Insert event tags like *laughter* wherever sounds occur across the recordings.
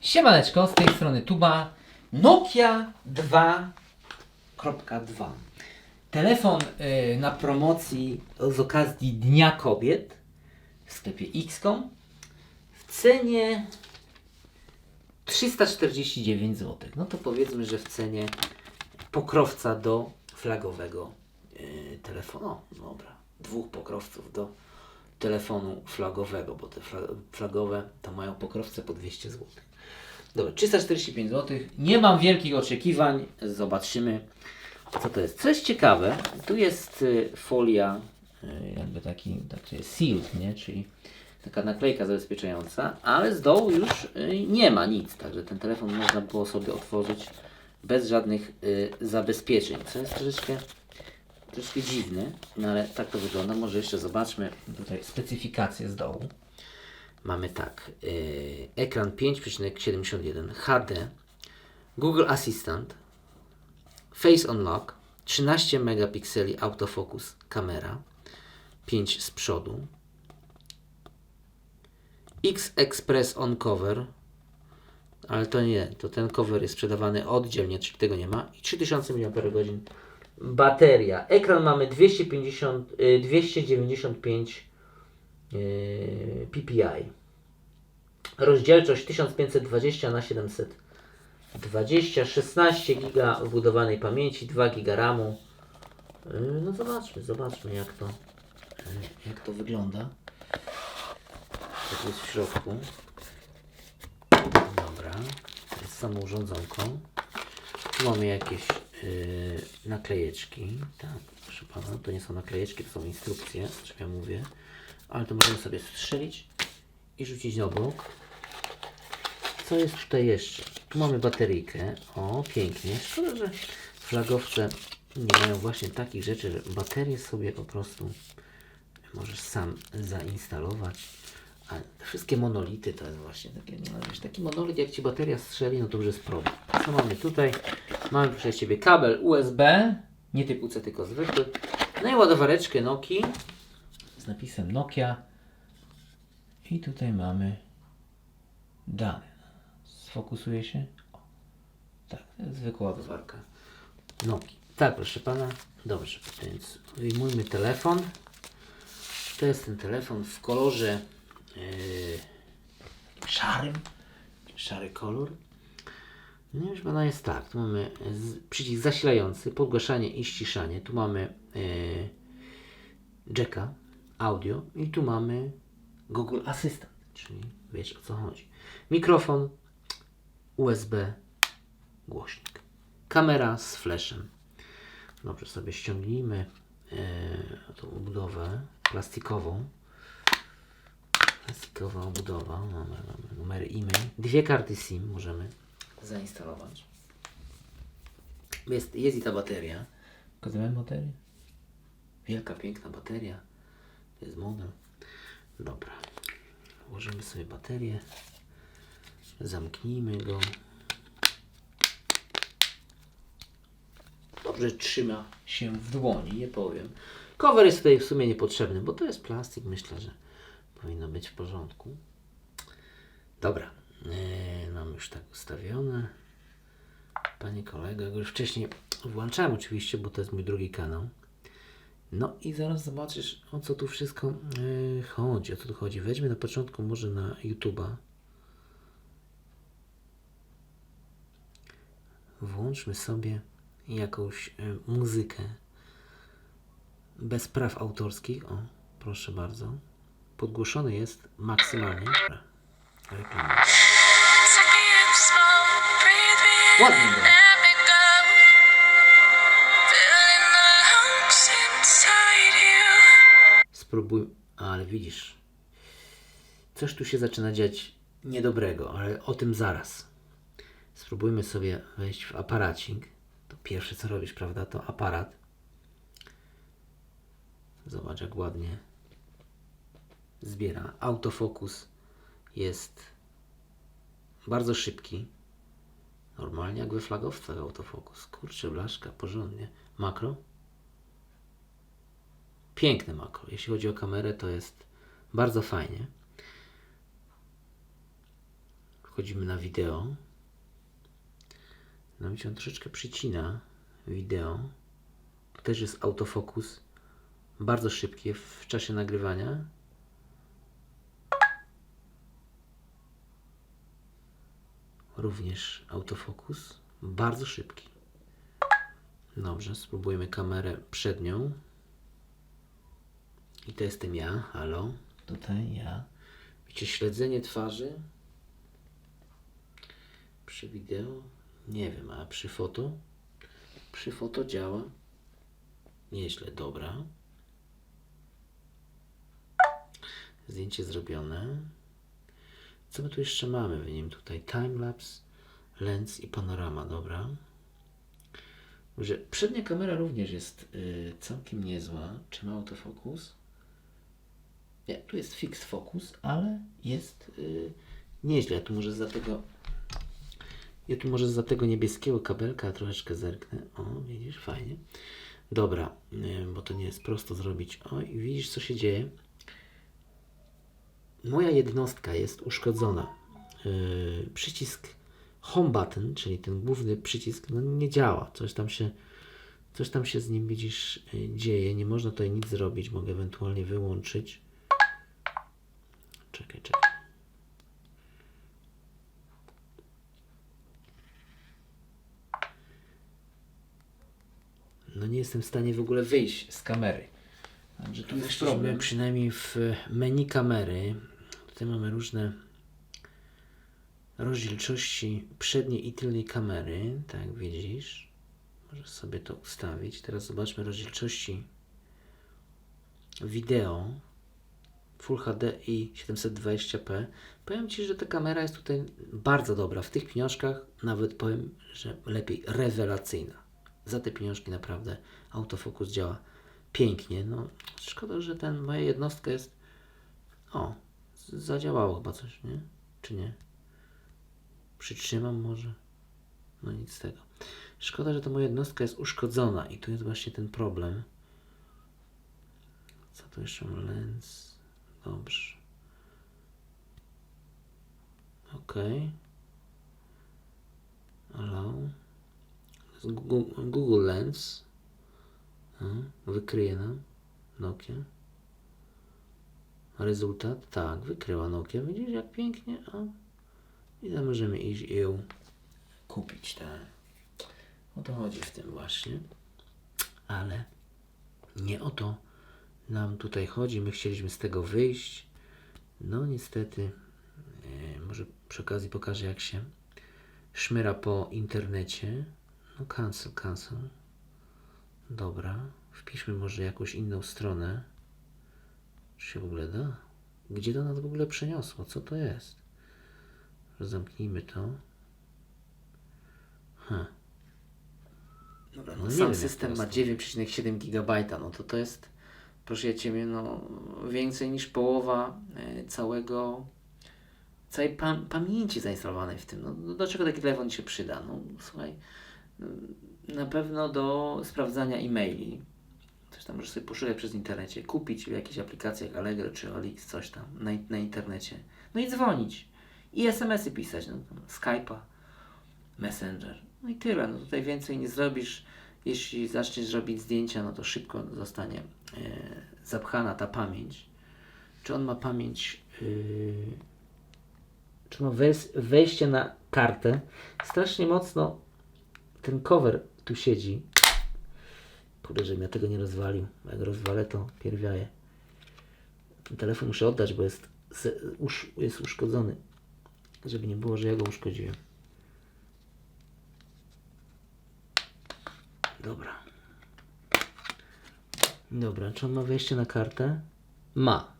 Siemaneczko, z tej strony Tuba. Nokia 2.2. Telefon y, na promocji z okazji Dnia Kobiet w sklepie Xcom w cenie 349 zł. No to powiedzmy, że w cenie pokrowca do flagowego yy, telefonu. O, dobra, dwóch pokrowców do telefonu flagowego, bo te fla- flagowe to mają pokrowce po 200 zł. Dobra, 345 zł. Nie mam wielkich oczekiwań. Zobaczymy, co to jest. Co jest ciekawe, tu jest y, folia, y, jakby taki, tak jest sealed, nie? Czyli taka naklejka zabezpieczająca, ale z dołu już y, nie ma nic, także ten telefon można było sobie otworzyć bez żadnych zabezpieczeń, co jest troszeczkę, troszeczkę dziwne, no ale tak to wygląda. Może jeszcze zobaczmy tutaj specyfikację z dołu. Mamy tak, y, ekran 5,71 HD, Google Assistant, Face Unlock, 13 megapikseli autofocus kamera, 5 z przodu, X-Express on cover, ale to nie, to ten cover jest sprzedawany oddzielnie, czyli tego nie ma. I 3000 mAh bateria. Ekran mamy 250, y, 295 y, ppi. Rozdzielczość 1520 na 720, 16 giga wbudowanej pamięci, 2 giga RAMu. Y, No zobaczmy, zobaczmy jak to, jak to wygląda. Co tu jest w środku? Dobra, jest samo urządzonko. Tu mamy jakieś yy, naklejeczki. Tak, proszę pana, to nie są naklejeczki, to są instrukcje, o czym ja mówię. Ale to możemy sobie strzelić i rzucić na bok. Co jest tutaj jeszcze? Tu mamy bateryjkę. O, pięknie. Szkoda, że flagowce nie mają właśnie takich rzeczy, że baterię sobie po prostu możesz sam zainstalować. A wszystkie monolity to jest właśnie takie, no wiesz, taki monolit jak Ci bateria strzeli, no to już jest problem. Co mamy tutaj? Mamy przez Ciebie kabel USB, nie typu C, tylko zwykły. No i ładowareczkę Nokii z napisem Nokia. I tutaj mamy dane. Sfokusuje się? O, tak, zwykła ładowarka Nokii. Tak, proszę Pana. Dobrze, więc wyjmujmy telefon. To jest ten telefon w kolorze yy, szarym. Szary kolor. No już ona jest tak. Tu mamy przycisk zasilający, podgłaszanie i ściszanie. Tu mamy yy, jacka, audio i tu mamy Google Assistant, czyli wiesz o co chodzi. Mikrofon, USB, głośnik. Kamera z flashem. Dobrze, sobie ściągnijmy yy, tą obudowę plastikową. Plastikowa obudowa. Mamy, mamy numery e-mail. Dwie karty SIM możemy zainstalować. Jest, jest i ta bateria. Pokazałem baterię? Wielka, piękna bateria. To jest model. Dobra. Włożymy sobie baterię. Zamknijmy go. Dobrze trzyma się w dłoni, nie powiem. Cover jest tutaj w sumie niepotrzebny, bo to jest plastik. Myślę, że powinno być w porządku. Dobra. Yy, mam już tak ustawione. Panie kolego, jak już wcześniej włączałem oczywiście, bo to jest mój drugi kanał. No i zaraz zobaczysz, o co tu wszystko yy, chodzi. O co tu chodzi. Weźmy na początku może na YouTube'a. Włączmy sobie jakąś yy, muzykę bez praw autorskich. O, proszę bardzo. Podgłoszony jest maksymalnie. Inside you. Spróbuj, ale widzisz, coś tu się zaczyna dziać niedobrego, ale o tym zaraz. Spróbujmy sobie wejść w aparacik. To pierwsze co robisz, prawda? To aparat. Zobacz jak ładnie zbiera. Autofokus jest bardzo szybki. Normalnie jak we flagowcach autofokus. Kurczę, blaszka, porządnie. Makro. Piękne makro. Jeśli chodzi o kamerę, to jest bardzo fajnie. wchodzimy na wideo. No widzicie, on troszeczkę przycina wideo. Tu też jest autofokus. Bardzo szybki w czasie nagrywania. Również autofokus. Bardzo szybki. Dobrze, spróbujemy kamerę przednią. I to jestem ja, halo. Tutaj ja. Widzicie, śledzenie twarzy. Przy wideo? Nie wiem, a przy foto? Przy foto działa. Nieźle, dobra. Zdjęcie zrobione. Co my tu jeszcze mamy w nim tutaj? Timelapse, lens i panorama, dobra. Że przednia kamera również jest y, całkiem niezła. Czy ma autofokus? Nie, tu jest fixed focus, ale jest y, nieźle. Ja tu może za tego ja tu może za tego niebieskiego kabelka troszeczkę zerknę. O, widzisz, fajnie. Dobra, y, bo to nie jest prosto zrobić. O, i widzisz, co się dzieje? Moja jednostka jest uszkodzona. Yy, przycisk home button, czyli ten główny przycisk, no nie działa. Coś tam się, coś tam się z nim, widzisz, yy, dzieje. Nie można tutaj nic zrobić. Mogę ewentualnie wyłączyć. Czekaj, czekaj. No nie jestem w stanie w ogóle wyjść z kamery. Także tu jest problem. Przynajmniej w menu kamery. Tutaj mamy różne rozdzielczości przedniej i tylnej kamery. Tak widzisz. Możesz sobie to ustawić. Teraz zobaczmy rozdzielczości wideo. Full HD i 720p. Powiem Ci, że ta kamera jest tutaj bardzo dobra. W tych pieniążkach nawet powiem, że lepiej rewelacyjna. Za te pieniążki naprawdę autofokus działa pięknie. No, szkoda, że ten moja jednostka jest. O, zadziałało chyba coś, nie? Czy nie? Przytrzymam może? No nic z tego. Szkoda, że ta moja jednostka jest uszkodzona i tu jest właśnie ten problem. Co tu jeszcze? Lens. Dobrze. Ok. Allow. Google, Lens. Wykryje nam Nokia. Rezultat? Tak, wykryła Nokia. Widzisz jak pięknie? O. I tam możemy iść i ją kupić, tak. O to chodzi w tym właśnie. Ale nie o to nam tutaj chodzi. My chcieliśmy z tego wyjść. No niestety, e, może przy okazji pokażę jak się szmyra po internecie. No cancel, cancel. Dobra, wpiszmy może jakąś inną stronę. Czy się w ogóle da? Gdzie to nas w ogóle przeniosło? Co to jest? Zamknijmy to. Dobra, no, No sam sam system ma ma 9,7 GB. No to to jest, proszę Ciebie, no więcej niż połowa e, całego całej pam- pamięci zainstalowanej w tym. No, do- do czego taki telefon się przyda? No słuchaj, mm, na pewno do sprawdzania e-maili. Coś tam możesz sobie przez internecie, kupić w jakichś aplikacjach Allegro czy Olix, coś tam na, na internecie. No i dzwonić. I SMS-y pisać, no, Skype'a, Messenger. No i tyle. No tutaj więcej nie zrobisz. Jeśli zaczniesz robić zdjęcia, no to szybko zostanie e, zapchana ta pamięć. Czy on ma pamięć yy, czy ma wejście na kartę. Strasznie mocno ten cover tu siedzi. Kurde, żebym ja tego nie rozwalił. Jak rozwalę, to pierwiaje. Ten telefon muszę oddać, bo jest, jest uszkodzony. Żeby nie było, że ja go uszkodziłem. Dobra. Dobra, czy on ma wejście na kartę? Ma.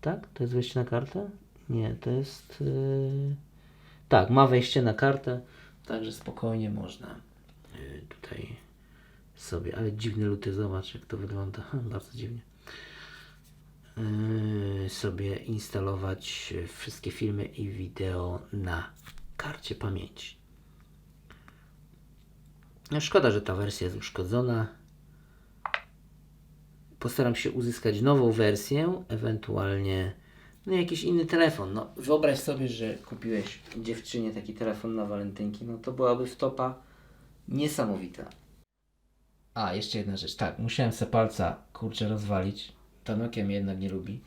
Tak? To jest wejście na kartę? Nie, to jest. Yy... Tak, ma wejście na kartę, także spokojnie można yy, tutaj sobie. Ale dziwny luty, zobacz jak to wygląda. *laughs* Bardzo dziwnie. Yy, sobie instalować wszystkie filmy i wideo na karcie pamięci. No szkoda, że ta wersja jest uszkodzona. Postaram się uzyskać nową wersję, ewentualnie No jakiś inny telefon. No, wyobraź sobie, że kupiłeś dziewczynie taki telefon na walentynki, no to byłaby wtopa niesamowita. A, jeszcze jedna rzecz. Tak, musiałem se palca, kurczę, rozwalić. Ta Nokia mnie jednak nie lubi.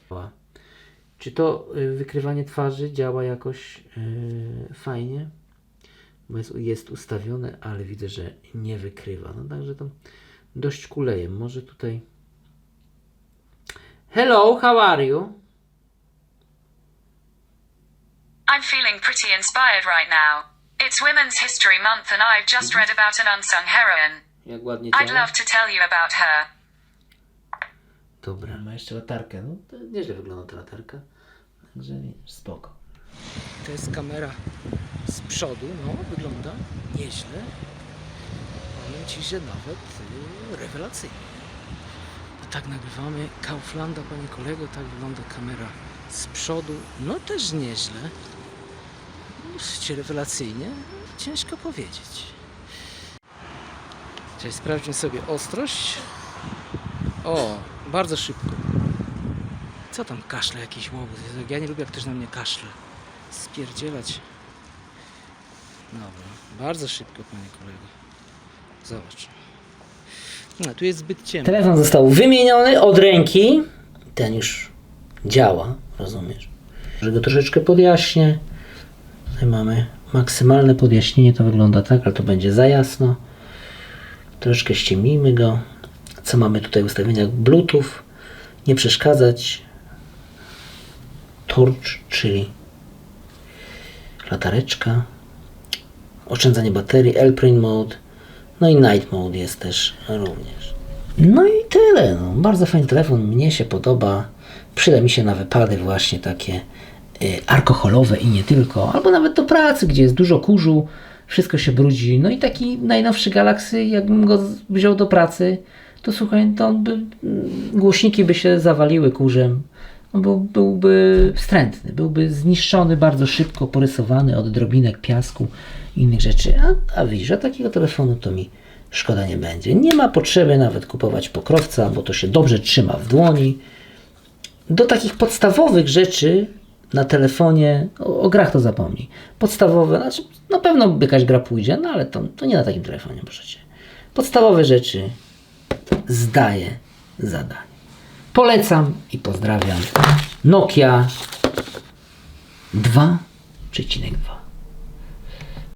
Czy to y, wykrywanie twarzy działa jakoś y, fajnie? Bo jest, jest ustawione, ale widzę, że nie wykrywa. No także to dość kuleje. Może tutaj... Hello, how are you? I'm feeling pretty inspired right now. It's Women's History Month and I've just read about an unsung heroine. Jak ładnie I'd działa. love to tell you about her. Dobra. Ma jeszcze latarkę. No to nieźle wygląda ta latarka. Także spoko. To jest kamera z przodu, no wygląda nieźle. Powiem Ci, że nawet y, rewelacyjnie. No tak nagrywamy Kauflanda, panie kolego, tak wygląda kamera z przodu, no też nieźle. No, Czy rewelacyjnie? Ciężko powiedzieć. Czyli sprawdźmy sobie ostrość. O, bardzo szybko. Co tam kaszle jakiś łobuz? Ja nie lubię jak ktoś na mnie kaszle. Spierdzielać. Dobra, bardzo szybko panie kolego. Zobacz. No, tu jest zbyt ciemno. Telefon został wymieniony od ręki. Ten już działa, rozumiesz? Że go troszeczkę podjaśnię. Tutaj mamy maksymalne podjaśnienie. To wygląda tak, ale to będzie za jasno. Troszkę ściemnijmy go. Co mamy tutaj w ustawieniach Bluetooth? Nie przeszkadzać. Torch, czyli latareczka. Oszczędzanie baterii, Airplane Mode. No i Night Mode jest też również. No i tyle. No. Bardzo fajny telefon, mnie się podoba. Przyda mi się na wypady właśnie takie y, alkoholowe i nie tylko. Albo nawet do pracy, gdzie jest dużo kurzu, wszystko się brudzi. No i taki najnowszy Galaxy, jakbym go wziął do pracy, to słuchaj, to by, mm, głośniki by się zawaliły kurzem. On był, byłby wstrętny, byłby zniszczony bardzo szybko, porysowany od drobinek piasku i innych rzeczy. A, a widzisz, takiego telefonu to mi szkoda nie będzie. Nie ma potrzeby nawet kupować pokrowca, bo to się dobrze trzyma w dłoni. Do takich podstawowych rzeczy na telefonie, o, o grach to zapomnij. Podstawowe, znaczy na pewno jakaś gra pójdzie, no ale to, to nie na takim telefonie, proszę Cię. Podstawowe rzeczy zdaje zadanie. Polecam i pozdrawiam. Nokia 2,2.